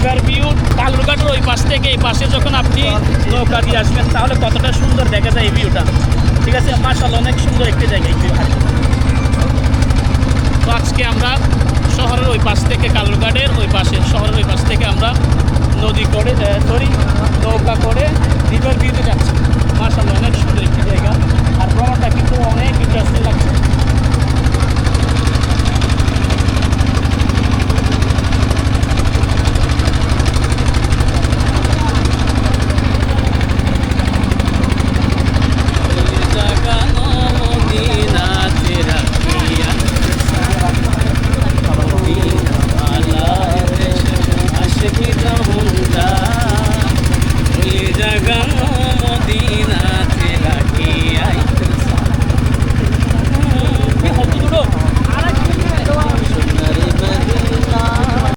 River view কালুরঘাটের ওই পাশ থেকে এই পাশে যখন আপনি নৌকা দিয়ে আসবেন, তাহলে কতটা সুন্দর দেখা যায় এই ভিউটা ঠিক আছে? মার্শাল অনেক সুন্দর একটি জায়গা এই তো আজকে আমরা শহরের ওই পাশ থেকে কালুরঘাটের ওই পাশে, শহরের ওই পাশ থেকে আমরা নদী করে সরি নৌকা করে রিভার ভিউতে